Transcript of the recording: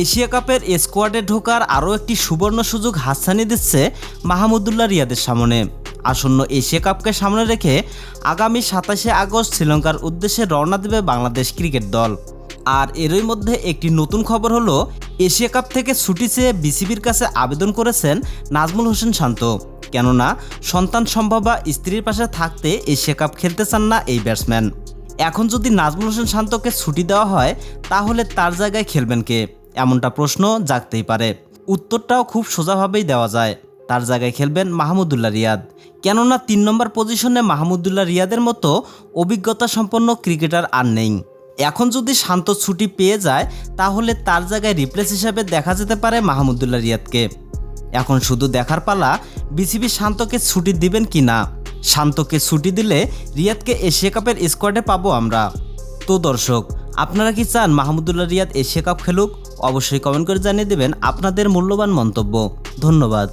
Asia কাপের স্কোয়াডে ঢোকার আরও একটি সুবর্ণ সুযোগ হাতছানি দিচ্ছে মাহমুদুল্লাহ রিয়াদের সামনে। আসন্ন এশিয়া কাপকে সামনে রেখে আগামী সাতাশে আগস্ট শ্রীলঙ্কার উদ্দেশ্যে রওনা দেবে বাংলাদেশ ক্রিকেট দল। আর এরই মধ্যে একটি নতুন খবর হলো, এশিয়া কাপ থেকে ছুটি চেয়ে বিসিবির কাছে আবেদন করেছেন নাজমুল হোসেন শান্ত। কেননা, সন্তান সম্ভবা স্ত্রীর পাশে থাকতে এশিয়া কাপ খেলতে চান না এই ব্যাটসম্যান এখন যদি নাজমুল হোসেন শান্তকে ছুটি দেওয়া হয়, তাহলে তার জায়গায় খেলবেন কে? এমনটা প্রশ্ন জাগতেই পারে। উত্তরটাও খুব সোজাভাবেই দেওয়া যায়। তার জায়গায় খেলবেন মাহমুদুল্লাহ রিয়াদ। কেননা তিন নম্বর পজিশনে মাহমুদুল্লাহ রিয়াদের মতো অভিজ্ঞতা সম্পন্ন ক্রিকেটার আর নেই। এখন যদি শান্ত ছুটি পেয়ে যায়, তাহলে তার জায়গায় রিপ্লেস হিসাবে দেখা যেতে পারে মাহমুদুল্লাহ রিয়াদকে। এখন শুধু দেখার পালা, বিসিবি শান্তকে ছুটি দিবেন কি না? শান্তকে ছুটি দিলে রিয়াদকে এশিয়া কাপের স্কোয়াডে পাবো আমরা। তো দর্শক আপনারা কি চান মাহমুদুল্লাহ রিয়াদ এশিয়া কাপ খেলুক? অবশ্যই কমেন্ট করে জানিয়ে দেবেন আপনাদের মূল্যবান মন্তব্য। ধন্যবাদ।